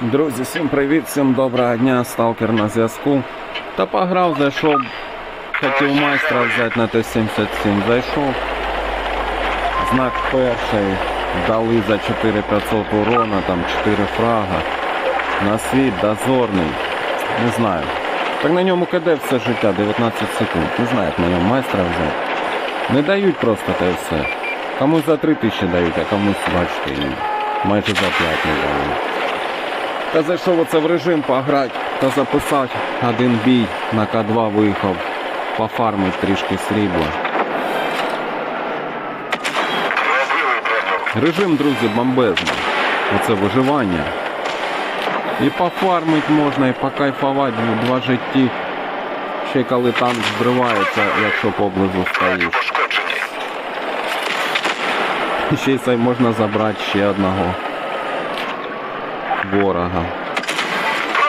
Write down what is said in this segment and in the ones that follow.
Друзі, всім привіт, всім доброго дня, сталкер на зв'язку. Та пограв, зайшов, хотів майстра взяти на Т-77, зайшов. Знак перший, дали за 4500 урона, там 4 фрага. На світ дозорний. Не знаю. Так на ньому КД все життя, 19 секунд. Не знаю, як на ньому майстра взяти. Не дають просто те все. Комусь за 3 тисячі дають, а комусь, бачите, майже за 5 не дають. Та зайшов оце в режим пограти та записати один бій на К2 виїхав, пофармить трішки срібла. Режим, друзі, бомбезний. Оце виживання. І пофармить можна, і покайфувати два житті. Ще коли танк збривається, якщо поблизу стоїть. Ще й можна забрати ще одного ворога.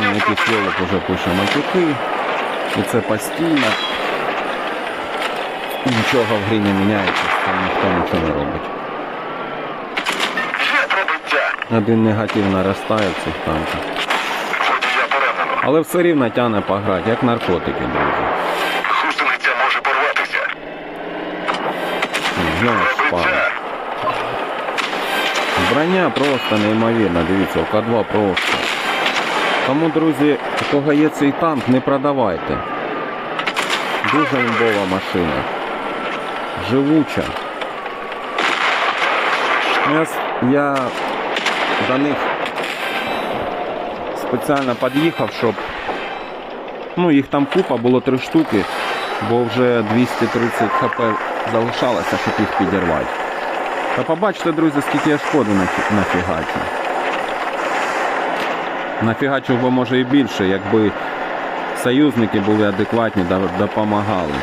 Ну, якийсь вже пише матюки. І це постійно. Нічого в грі не міняється, там ніхто нічого не робить. Один негатив наростає в цих танках. Але все рівно тяне пограти, як наркотики, друзі. Гусениця може порватися. Знову спав. Броня просто неймовірна, дивіться, у К2 просто. Тому, друзі, у кого є цей танк, не продавайте. Дуже імбова машина. Живуча. Я до них спеціально під'їхав, щоб. Ну, їх там купа, було три штуки, бо вже 230 хп залишалося, щоб їх підірвати. Та побачите, друзі, скільки я шкоди нафі- нафігачу. Нафігачив би може і більше, якби союзники були адекватні, допомагали.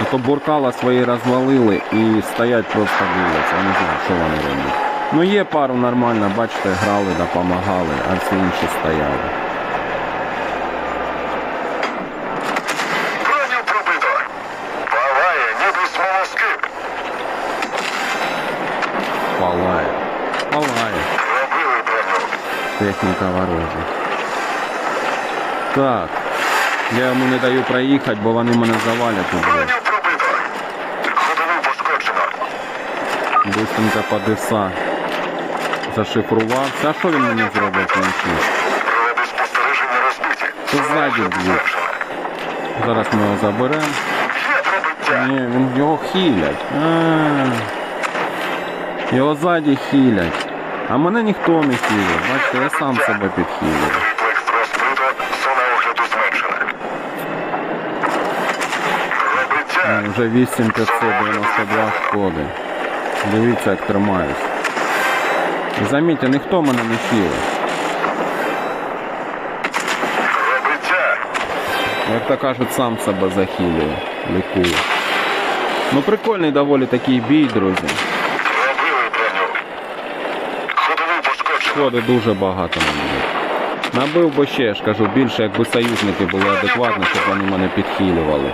А то буркала свої розвалили і стоять просто дивляться. Я не знаю, що вони роблять. Ну є пару нормально, бачите, грали, допомагали, а всі інші стояли. Палає. Палає. Пробили броню. Техніка ворожа. Так. Я йому не даю проїхати, бо вони мене завалять уже. Броню пробито. Ходову пошкоджено. Быстренько подиса. Зашифрувався. А що він мені зробив в кінці? Прилади спостереження розбиті. Це ззаді Зона б'ють. завершена. Зараз ми його заберемо. Є пробиття. Ні, він його хілять. А. Його ззаді хілять. А мене ніхто не хілить. Бачите, я сам себе підхилюю. Пробиття. Вже 8592 шкоди. Дивіться, як тримаюсь. І замітьте, ніхто мене не хілить. Як то кажуть, сам себе захилює, лікує. Ну прикольний доволі такий бій, друзі. Шкоди дуже багато мені. Набив би ще, я ж кажу, більше, якби союзники були адекватні, щоб вони мене підхилювали.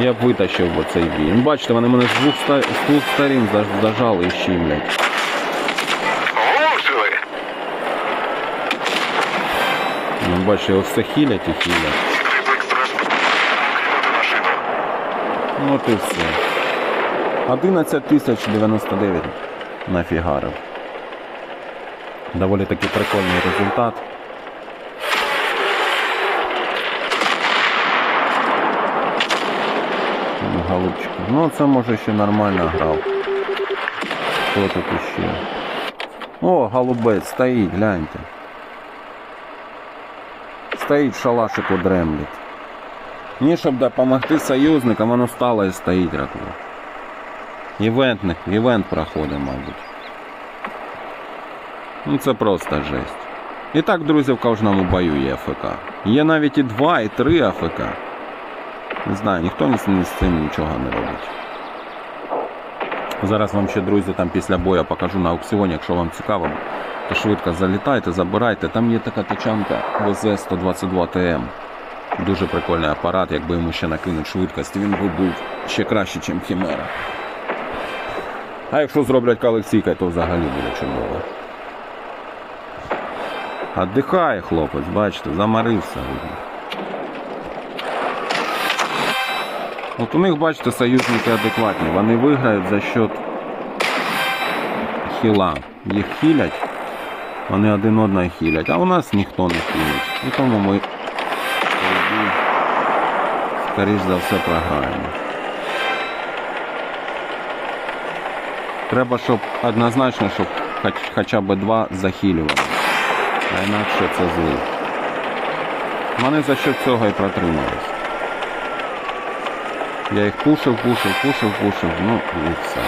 Я б витащив би цей бій. Ну, бачите, вони мене з двох, ста- з двох сторін зажали і щімлять. Ну, бачите, його все хілять і хілять. Ну от і все. 11 тисяч 99 нафігарив. Доволі таки прикольний результат. Ну, Голубчик. Ну це може ще нормально грав. Хто тут іще? О, голубець, стоїть, гляньте. Стоїть шалашику дремлять. Ні, щоб допомогти союзникам, воно стало і стоїть ракло. Івентник, івент проходить, мабуть. Ну це просто жесть. І так, друзі, в кожному бою є АФК. Є навіть і 2, і 3 АФК. Не знаю, ніхто ні з цим нічого не робить. Зараз вам ще, друзі, там після бою покажу на аукціоні, якщо вам цікаво, то швидко залітайте, забирайте. Там є така тачанка ВЗ-122 ТМ. Дуже прикольний апарат, якби йому ще накинуть швидкість, він би був ще краще, ніж Хімера. А якщо зроблять колекційкою, то взагалі буде чудово. Отдихає хлопець, бачите, замарився. От у них, бачите, союзники адекватні. Вони виграють за счет хіла. Їх хілять, вони один одного хілять, а у нас ніхто не хілить. І тому ми скоріш за все програємо. Треба, щоб однозначно, щоб хоч, хоча б два захилювали. А інакше це злий. Вони за що цього і протримались. Я їх пушив, пушив, пушив, пушив, ну і все.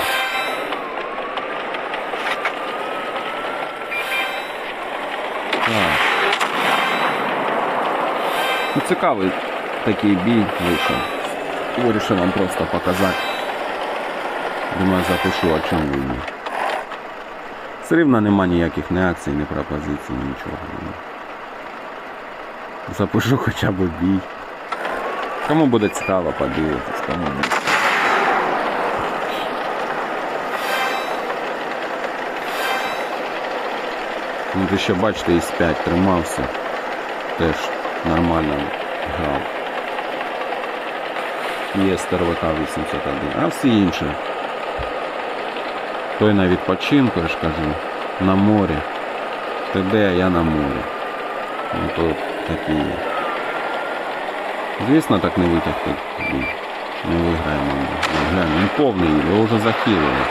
Так. Ну, цікавий такий бій вийшов. Вирішив вам просто показати. Думаю, запишу, о чому він. Все рівно нема ніяких ні акцій, ні пропозицій, нічого. Запишу хоча б бій. Кому буде цікаво подивитись, кому ні. Ну, ти ще бачите, із 5 тримався. Теж нормально грав. Є СТРВК 81, а всі інші. Той на відпочинку, я ж кажу, на морі. Ти де, а я на морі. Ну то такі є. Звісно, так не витягти. Не виграємо. Глянь, він повний, його вже захилили.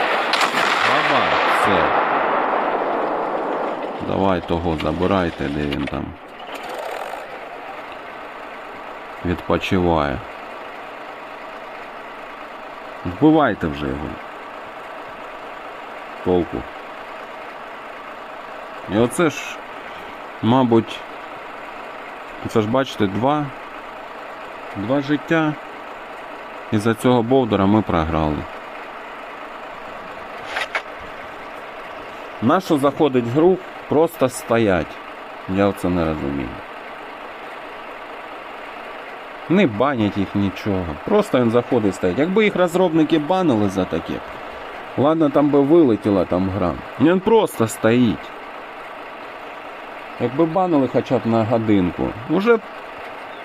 Баба, все. Давай того забирайте, де він там. Відпочиває. Вбивайте вже його. Толку. І оце ж, мабуть, це ж бачите, два, два життя. І за цього Бовдора ми програли. Нащо заходить в гру, просто стоять. Я оце не розумію. Не банять їх нічого. Просто він заходить стоять. Якби їх розробники банили за таке. Ладно, там би вилетіла там гра. Він просто стоїть. Якби банили хоча б на годинку, уже,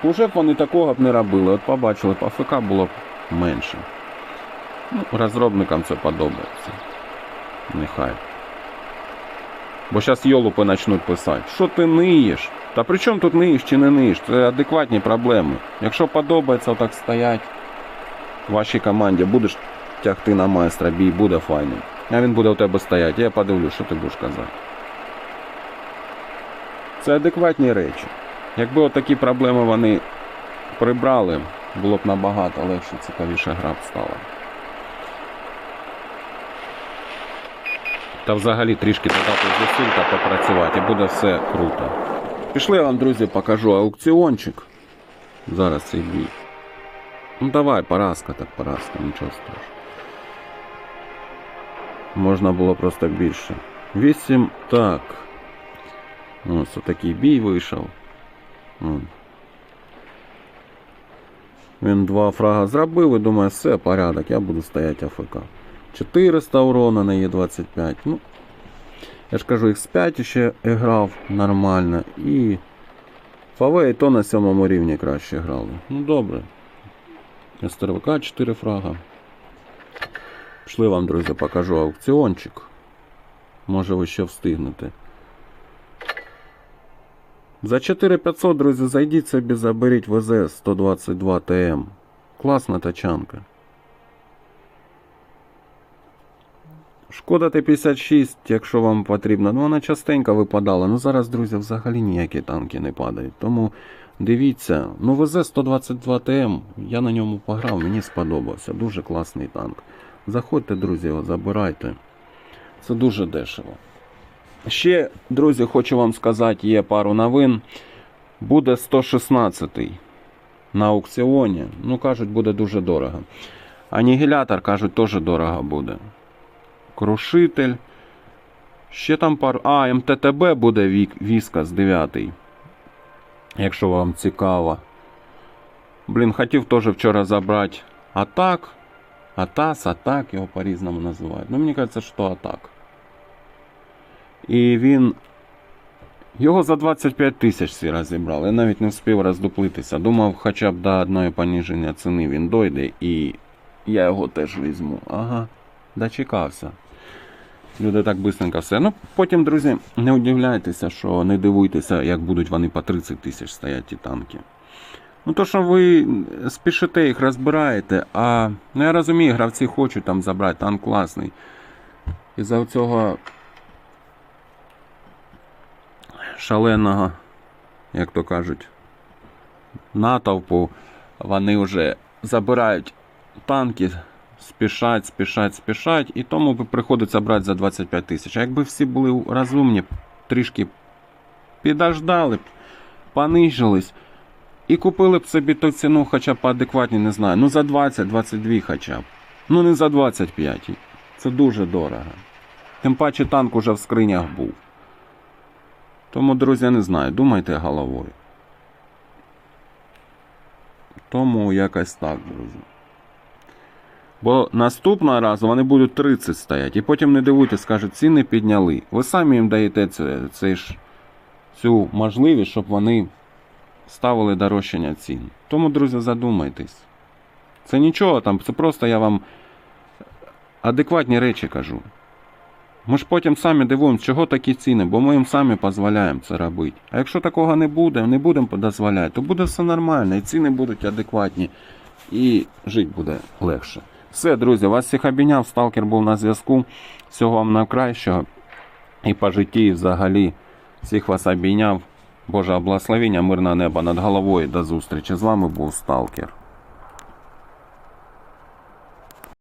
уже б вони такого б не робили. От побачили, по АФК було б менше. Ну, розробникам це подобається. Нехай. Бо зараз йолупи почнуть писати. Що ти ниєш? Та при чому тут ниєш чи не ниєш? Це адекватні проблеми. Якщо подобається отак стоять вашій команді, будеш тягти на майстра, бій буде файний. А він буде у тебе стояти. Я подивлюсь, що ти будеш казати. Це адекватні речі. Якби отакі проблеми вони прибрали, було б набагато легше, цікавіша гра б стала. Та взагалі трішки додати зусиль та попрацювати, і буде все круто. Пішли я вам, друзі, покажу аукціончик. Зараз цей бій. Ну давай, поразка, так поразка, нічого страшного. Можна було просто більше. 8. Так. Ось отакий бій вийшов. Він два фрага зробив і думає, все, порядок, я буду стояти АФК. 400 урона на Е25. Ну, я ж кажу, X5 ще грав нормально. І ФАВ і то на сьомому рівні краще грали. Ну добре. СТРВК 4 фрага. Пішли вам, друзі, покажу аукціончик. Може ви ще встигнете. За 4500, друзі, зайдіть собі, заберіть ВЗ 122 ТМ. Класна тачанка. Шкода Т-56, якщо вам потрібно. Ну, вона частенько випадала. Ну зараз, друзі, взагалі ніякі танки не падають. Тому дивіться, ну ВЗ 122 ТМ, я на ньому пограв, мені сподобався. Дуже класний танк. Заходьте, друзі, забирайте. Це дуже дешево. Ще, друзі, хочу вам сказати, є пару новин. Буде 116 на аукціоні. Ну, кажуть, буде дуже дорого. Анігілятор, кажуть, теж дорого буде. Крушитель. Ще там пару. А, МТТБ буде віска з 9. Якщо вам цікаво. Блін, хотів теж вчора забрати атак. Атас, атак, його по-різному називають. Ну, мені кажеться, що атак. І він Його за 25 тисяч всі розібрали. Я навіть не встиг роздуплитися. Думав, хоча б до одної поніження ціни він дойде і я його теж візьму. Ага, дочекався. Люди так бистренько все. Ну, потім, друзі, не удивляйтеся, що не дивуйтеся, як будуть вони по 30 тисяч стоять ті танки. Ну, то, що ви спішите їх розбираєте, а ну я розумію, гравці хочуть там забрати, танк класний. І за цього шаленого, як то кажуть, натовпу, вони вже забирають танки, спішать, спішать, спішать, і тому приходиться брати за 25 тисяч. А якби всі були розумні, трішки підождали понижились і купили б собі ту ціну хоча б адекватні, не знаю, ну за 20-22 хоча б. Ну не за 25. Це дуже дорого. Тим паче танк уже в скринях був. Тому, друзі, не знаю, думайте головою. Тому якось так, друзі. Бо наступного разу вони будуть 30 стояти. І потім не дивуйте, скажуть, ціни підняли. Ви самі їм даєте це ж, цю можливість, щоб вони ставили дорожчання цін. Тому, друзі, задумайтесь. Це нічого там, це просто я вам адекватні речі кажу. Ми ж потім самі дивуємося, чого такі ціни, бо ми їм самі дозволяємо це робити. А якщо такого не буде, не будемо дозволяти, то буде все нормально, і ціни будуть адекватні, і жити буде легше. Все, друзі, вас всіх обійняв, сталкер був на зв'язку. Всього вам найкращого. І по житті, і взагалі, всіх вас обійняв. Боже благословення, мирного неба над головою. До зустрічі. З вами був Сталкер.